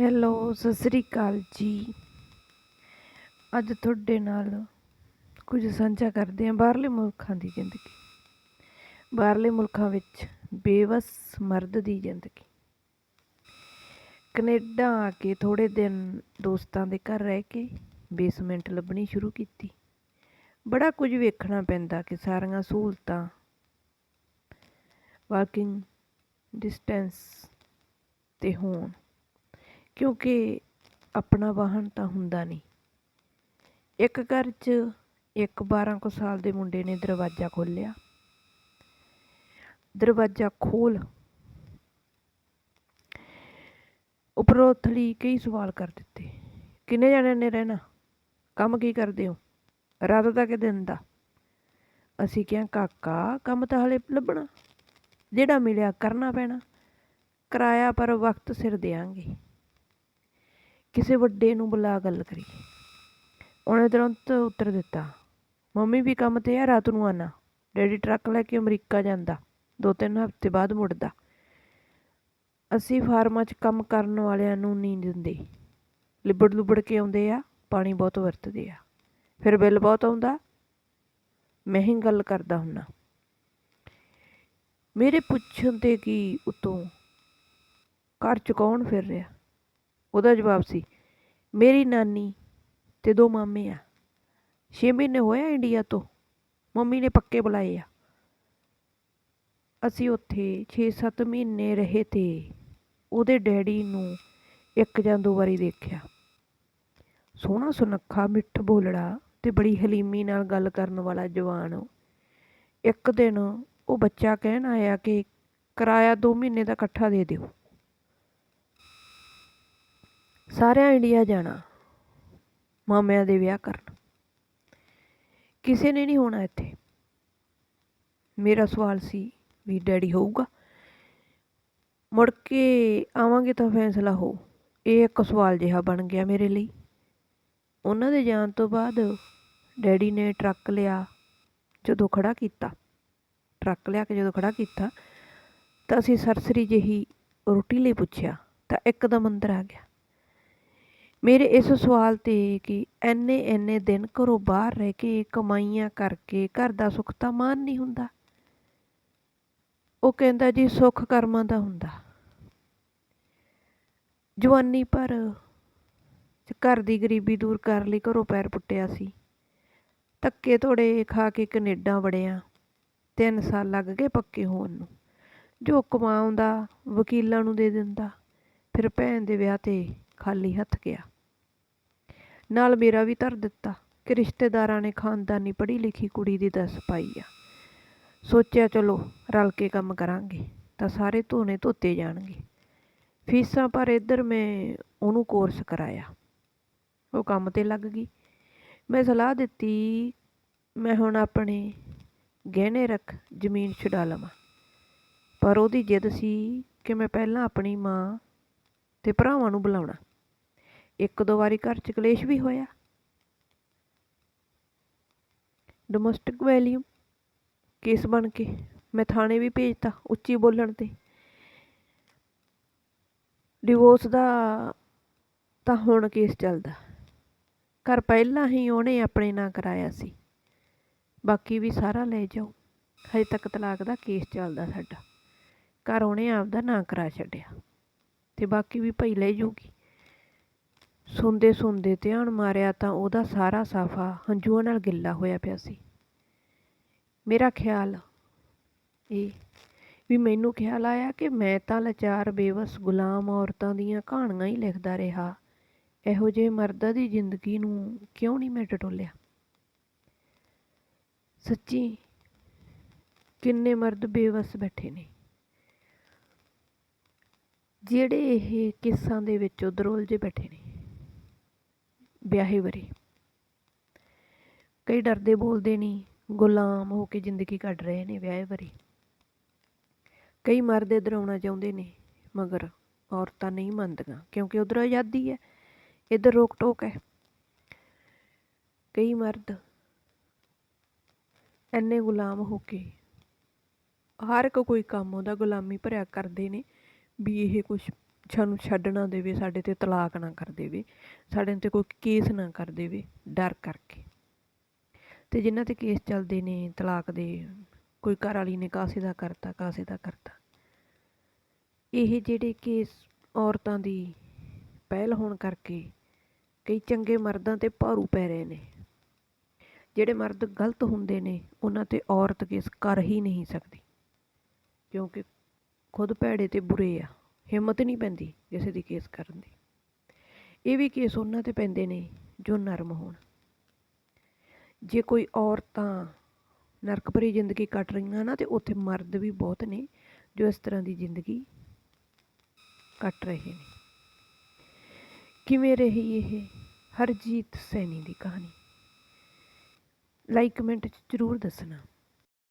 Hello, Sat Sri ਅਕਾਲ ਜੀ। ਅੱਜ ਤੁਹਾਡੇ ਨਾਲ ਕੁਝ ਸਾਂਝਾ ਕਰਦੇ ਹਾਂ ਬਾਹਰਲੇ ਮੁਲਕਾਂ ਦੀ ਜ਼ਿੰਦਗੀ। ਬਾਹਰਲੇ ਮੁਲਕਾਂ ਵਿੱਚ ਬੇਵਸ ਮਰਦ ਦੀ ਜ਼ਿੰਦਗੀ। ਕੈਨੇਡਾ ਆ ਕੇ ਥੋੜੇ ਦਿਨ ਦੋਸਤਾਂ ਦੇ ਘਰ ਰਹਿ ਕੇ ਬੇਸਮੈਂਟ ਲੱਭਣੀ ਸ਼ੁਰੂ ਕੀਤੀ। ਬੜਾ ਕੁਝ ਵੇਖਣਾ ਪੈਂਦਾ ਕਿ ਸਾਰੀਆਂ ਸਹੂਲਤਾਂ, ਵਾਕਿੰਗ ਡਿਸਟੈਂਸ ਤੇ ਹੋਣ। ਕਿਉਂਕਿ ਆਪਣਾ ਵਾਹਨ ਤਾਂ ਹੁੰਦਾ ਨਹੀਂ। ਇੱਕ ਘਰ 'ਚ ਇੱਕ 12 ਕੁ ਸਾਲ ਦੇ ਮੁੰਡੇ ਨੇ ਦਰਵਾਜ਼ਾ ਖੋਲ੍ਹਿਆ। ਦਰਵਾਜ਼ਾ ਖੋਲ ਉੱਪਰੋਂ ਥਲੀ ਕਈ ਸਵਾਲ ਕਰ ਦਿੱਤੇ। ਕਿੰਨੇ ਜਣਿਆਂ ਨੇ ਰਹਿਣਾ? ਕੰਮ ਕੀ ਕਰਦੇ ਹੋ? ਰਾਤ ਦਾ ਕਿ ਦਿਨ ਦਾ? ਅਸੀਂ ਕਿਹਾ, ਕਾਕਾ, ਕੰਮ ਤਾਂ ਹਲੇ ਲੱਭਣਾ। ਜਿਹੜਾ ਮਿਲਿਆ ਕਰਨਾ ਪੈਣਾ। ਕਿਰਾਇਆ ਪਰ ਵਕਤ ਸਿਰ ਦੇਾਂਗੇ ਕਿਸੇ ਵੱਡੇ ਨੂੰ ਬੁਲਾ ਗੱਲ ਕਰੀ। ਉਹਨੇ ਤੁਰੰਤ ਉੱਤਰ ਦਿੱਤਾ, ਮੰਮੀ ਵੀ ਕੰਮ ਤੇ ਆ, ਰਾਤ ਨੂੰ ਆਣਾ ਡੈਡੀ ਟਰੱਕ ਲੈ ਕੇ ਅਮਰੀਕਾ ਜਾਂਦਾ। ਦੋ ਤਿੰਨ ਹਫ਼ਤੇ ਬਾਅਦ ਮੁੜਦਾ। ਅਸੀਂ ਫਾਰਮਾਂ 'ਚ ਕੰਮ ਕਰਨ ਵਾਲਿਆਂ ਨੂੰ ਨਹੀਂ ਦਿੰਦੇ। ਲਿਬੜ ਲੁਬੜ ਕੇ ਆਉਂਦੇ ਆ, ਪਾਣੀ ਬਹੁਤ ਵਰਤਦੇ ਆ। ਫਿਰ ਬਿੱਲ ਬਹੁਤ ਆਉਂਦਾ। ਮੈਂ ਹੀ ਗੱਲ ਕਰਦਾ ਹੁੰਨਾ। ਮੇਰੇ ਪੁੱਛਣ ਤੇ ਕੀ ਉਤੋਂ? ਘਰ ਚ ਕੌਣ ਫਿਰ ਰਿਹਾ? ਉਹਦਾ ਜਵਾਬ ਸੀ, ਮੇਰੀ ਨਾਨੀ ਅਤੇ ਦੋ ਮਾਮੇ ਆ। ਛੇ ਮਹੀਨੇ ਹੋਏ ਆ ਇੰਡੀਆ ਤੋਂ। ਮੰਮੀ ਨੇ ਪੱਕੇ ਬੁਲਾਏ ਆ। ਅਸੀਂ ਉੱਥੇ 6-7 ਮਹੀਨੇ ਰਹੇ ਤੇ ਉਹਦੇ ਡੈਡੀ ਨੂੰ ਇੱਕ ਜਾਂ ਦੋ ਵਾਰੀ ਦੇਖਿਆ। ਸੋਹਣਾ ਸੁਨੱਖਾ ਮਿੱਠ ਬੋਲੜਾ ਤੇ ਬੜੀ ਹਲੀਮੀ ਨਾਲ ਗੱਲ ਕਰਨ ਵਾਲਾ ਜਵਾਨ। ਇੱਕ ਦਿਨ ਉਹ ਬੱਚਾ ਕਹਿਣ ਆਇਆ ਕਿ ਕਿਰਾਇਆ 2 ਮਹੀਨੇ ਦਾ ਇਕੱਠਾ ਦੇ ਦਿਓ। ਸਾਰਿਆਂ ਇੰਡੀਆ ਜਾਣਾ, ਮਾਮਿਆਂ ਦੇ ਵਿਆਹ ਕਰਨ। ਕਿਸੇ ਨੇ ਨਹੀਂ ਹੋਣਾ ਇੱਥੇ। ਮੇਰਾ ਸਵਾਲ ਸੀ ਵੀ ਡੈਡੀ ਹੋਊਗਾ। ਮੁੜ ਕੇ ਆਵਾਂਗੇ ਤਾਂ ਫੈਸਲਾ ਹੋ। ਇਹ ਇੱਕ ਸਵਾਲ ਜਿਹਾ ਬਣ ਗਿਆ ਮੇਰੇ ਲਈ। ਉਹਨਾਂ ਦੇ ਜਾਣ ਤੋਂ ਬਾਅਦ ਡੈਡੀ ਨੇ ਟਰੱਕ ਲਿਆ ਜਦੋਂ ਖੜਾ ਕੀਤਾ। ਟਰੱਕ ਲਿਆ ਕੇ ਜਦੋਂ ਖੜਾ ਕੀਤਾ ਤਾਂ ਅਸੀਂ ਸਰਸਰੀ ਜਿਹੀ ਰੋਟੀ ਲਈ ਪੁੱਛਿਆ ਤਾਂ ਇੱਕਦਮ ਅੰਦਰ ਆ ਗਿਆ। ਮੇਰੇ ਇਸ ਸਵਾਲ ਤੇ ਕਿ ਐਨੇ ਐਨੇ ਦਿਨ ਘਰੋਂ ਬਾਹਰ ਰਹਿ ਕੇ ਕਮਾਈਆਂ ਕਰਕੇ ਘਰ ਦਾ ਸੁੱਖ ਤਾਂ ਮਾਣ ਨਹੀਂ ਹੁੰਦਾ। ਉਹ ਕਹਿੰਦਾ ਜੀ ਸੁੱਖ ਕਰਮਾਂ ਦਾ ਹੁੰਦਾ। ਜਵਾਨੀ ਪਰ ਘਰ ਦੀ ਗਰੀਬੀ ਦੂਰ ਕਰਨ ਲਈ ਘਰੋਂ ਪੈਰ ਪੁੱਟਿਆ ਸੀ। ਧੱਕੇ ਥੋੜੇ ਖਾ ਕੇ ਕੈਨੇਡਾ ਵੜਿਆ। ਤਿੰਨ ਸਾਲ ਲੱਗ ਗਏ ਪੱਕੇ ਹੋਣ ਨੂੰ। ਜੋ ਕਮਾਉਂਦਾ, ਵਕੀਲਾਂ ਨੂੰ ਦੇ ਦਿੰਦਾ, ਫਿਰ ਭੈਣ ਦੇ ਵਿਆਹ ਤੇ ਖਾਲੀ ਹੱਥ ਗਿਆ। ਨਾਲ ਮੇਰਾ ਵੀ ਧਰ ਦਿੱਤਾ ਕਿ ਰਿਸ਼ਤੇਦਾਰਾਂ ਨੇ ਖਾਨਦਾਨੀ ਪੜ੍ਹੀ ਲਿਖੀ ਕੁੜੀ ਦੀ ਦੱਸ ਪਾਈ ਆ। ਸੋਚਿਆ, ਚਲੋ, ਰਲ ਕੇ ਕੰਮ ਕਰਾਂਗੇ, ਤਾਂ ਸਾਰੇ ਧੋਨੇ ਧੋਤੇ ਜਾਣਗੇ। ਫੀਸਾਂ ਪਰ ਇੱਧਰ ਮੈਂ ਉਹਨੂੰ ਕੋਰਸ ਕਰਾਇਆ। ਉਹ ਕੰਮ ਤੇ ਲੱਗ ਗਈ। ਮੈਂ ਸਲਾਹ ਦਿੱਤੀ, ਮੈਂ ਹੁਣ ਆਪਣੇ ਗਹਿਣੇ ਰੱਖ, ਜ਼ਮੀਨ ਛੁਡਾ ਲਵਾਂ। ਪਰ ਉਹਦੀ ਜਿੱਦ ਸੀ ਕਿ ਮੈਂ ਪਹਿਲਾਂ ਆਪਣੀ ਮਾਂ ਤੇ ਭਰਾਵਾਂ ਨੂੰ ਬੁਲਾਉਣਾ। ਇੱਕ ਦੋ ਵਾਰੀ ਘਰ ਚ ਕਲੇਸ਼ ਵੀ ਹੋਇਆ। ਡੋਮੈਸਟਿਕ ਵੈਲਿਊ ਕੇਸ ਬਣ ਕੇ ਮੈਂ ਥਾਣੇ ਵੀ ਭੇਜਤਾ ਉੱਚੀ ਬੋਲਣ ਤੇ। ਡਿਵੋਰਸ ਦਾ ਤਾਂ ਹੁਣ ਕੇਸ ਚੱਲਦਾ। ਘਰ ਪਹਿਲਾਂ ਹੀ ਉਹਨੇ ਆਪਣੇ ਨਾਂ ਕਰਾਇਆ ਸੀ। ਬਾਕੀ ਵੀ ਸਾਰਾ ਲੈ ਜਾਓ। ਹਜੇ ਤੱਕ ਤਲਾਕ ਦਾ ਕੇਸ ਚੱਲਦਾ ਸਾਡਾ। ਘਰ ਉਹਨੇ ਆਪਦਾ ਨਾਂ ਕਰਾ ਛੱਡਿਆ। ਤੇ ਬਾਕੀ ਵੀ ਭਈ ਲੈ ਜੂਗੀ। ਸੁਣਦੇ ਸੁਣਦੇ ਧਿਆਨ ਮਾਰਿਆ ਤਾਂ ਉਹਦਾ ਸਾਰਾ ਸਾਫਾ ਹੰਝੂਆਂ ਨਾਲ ਗਿੱਲਾ ਹੋਇਆ ਪਿਆ ਸੀ। ਮੇਰਾ ਖਿਆਲ ਇਹ ਵੀ ਮੈਨੂੰ ਖਿਆਲ ਆਇਆ ਕਿ ਮੈਂ ਤਾਂ ਲਾਚਾਰ ਬੇਵਸ ਗੁਲਾਮ ਔਰਤਾਂ ਦੀਆਂ ਕਹਾਣੀਆਂ ਹੀ ਲਿਖਦਾ ਰਿਹਾ। ਇਹੋ ਜਿਹੇ ਮਰਦਾਂ ਦੀ ਜ਼ਿੰਦਗੀ ਨੂੰ ਕਿਉਂ ਨਹੀਂ ਮੈਂ ਟਟੋਲਿਆ? ਸੱਚੀ ਕਿੰਨੇ ਮਰਦ ਬੇਵਸ ਬੈਠੇ ਨੇ। ਜਿਹੜੇ ਇਹ ਕਿੱਸਾਂ ਦੇ ਵਿੱਚ ਉਧਰ ਉਲਝੇ ਬੈਠੇ ਨੇ। ਵਿਆਹੇ ਵਰੇ। ਕਈ ਡਰਦੇ ਬੋਲਦੇ ਨਹੀਂ ਗੁਲਾਮ ਹੋ ਕੇ ਜ਼ਿੰਦਗੀ ਕੱਢ ਰਹੇ ਨੇ ਵਿਆਹੇ ਵਰੇ। ਕਈ ਮਰਦ ਇੱਧਰ ਚਾਹੁੰਦੇ ਨੇ, ਮਗਰ ਔਰਤਾਂ ਨਹੀਂ ਮੰਨਦੀਆਂ, ਕਿਉਂਕਿ ਉਧਰ ਆਜ਼ਾਦੀ ਹੈ, ਇੱਧਰ ਰੋਕ ਟੋਕ ਹੈ। ਕਈ ਮਰਦ ਐਨੇ ਗੁਲਾਮ ਹੋ ਕੇ ਹਰ ਇੱਕ ਕੋਈ ਕੰਮ ਉਹਦਾ ਗੁਲਾਮੀ ਭਰਿਆ ਕਰਦੇ ਨੇ, ਵੀ ਇਹ ਕੁਝ ਸਾਨੂੰ ਛੱਡ ਨਾ ਦੇਵੇ, ਸਾਡੇ ਤੇ ਤਲਾਕ ਨਾ ਕਰ ਦੇਵੇ, ਸਾਡੇ ਤੇ ਕੋਈ ਕੇਸ ਨਾ ਕਰ ਦੇਵੇ, ਡਰ ਕਰਕੇ। ਤੇ ਜਿਨ੍ਹਾਂ ਤੇ ਕੇਸ ਚੱਲਦੇ ਨੇ, ਤਲਾਕ ਦੇ, ਕੋਈ ਘਰ ਵਾਲੀ ਨੇ ਕਾਸੇ ਦਾ ਕਰਤਾ, ਕਾਸੇ ਦਾ ਕਰਤਾ। ਇਹ ਜਿਹੜੇ ਕੇਸ ਔਰਤਾਂ ਦੀ ਪਹਿਲ ਹੋਣ ਕਰਕੇ ਕਈ ਚੰਗੇ ਮਰਦਾਂ ਤੇ ਭਾਰੂ ਪੈ ਰਹੇ ਨੇ। ਜਿਹੜੇ ਮਰਦ ਗਲਤ ਹੁੰਦੇ ਨੇ, ਉਹਨਾਂ ਤੇ ਔਰਤ ਕੇਸ ਕਰ ਹੀ ਨਹੀਂ ਸਕਦੀ, ਕਿਉਂਕਿ ਖੁਦ ਭੈੜੇ ਤੇ ਬੁਰੇ ਆ। ਹਿੰਮਤ ਨਹੀਂ ਪੈਂਦੀ ਕਿਸੇ ਦੀ ਕੇਸ ਕਰਨ ਦੀ। ਇਹ ਵੀ ਕੇਸ ਉਹਨਾਂ ਤੇ ਪੈਂਦੇ ਨੇ ਜੋ ਨਰਮ ਹੋਣ। ਜੇ ਕੋਈ ਔਰਤਾਂ ਨਰਕ ਭਰੀ ਜ਼ਿੰਦਗੀ ਕੱਟ ਰਹੀਆਂ ਨਾ ਤੇ ਉੱਥੇ ਮਰਦ ਵੀ ਬਹੁਤ ਨੇ ਜੋ ਇਸ ਤਰ੍ਹਾਂ ਦੀ ਜ਼ਿੰਦਗੀ ਕੱਟ ਰਹੇ ਨੇ। ਕਿਵੇਂ ਰਹੀ ਇਹ ਹਰਜੀਤ ਸੈਣੀ ਦੀ ਕਹਾਣੀ? ਲਾਈਕ ਕਮੈਂਟ 'ਚ ਜ਼ਰੂਰ ਦੱਸਣਾ।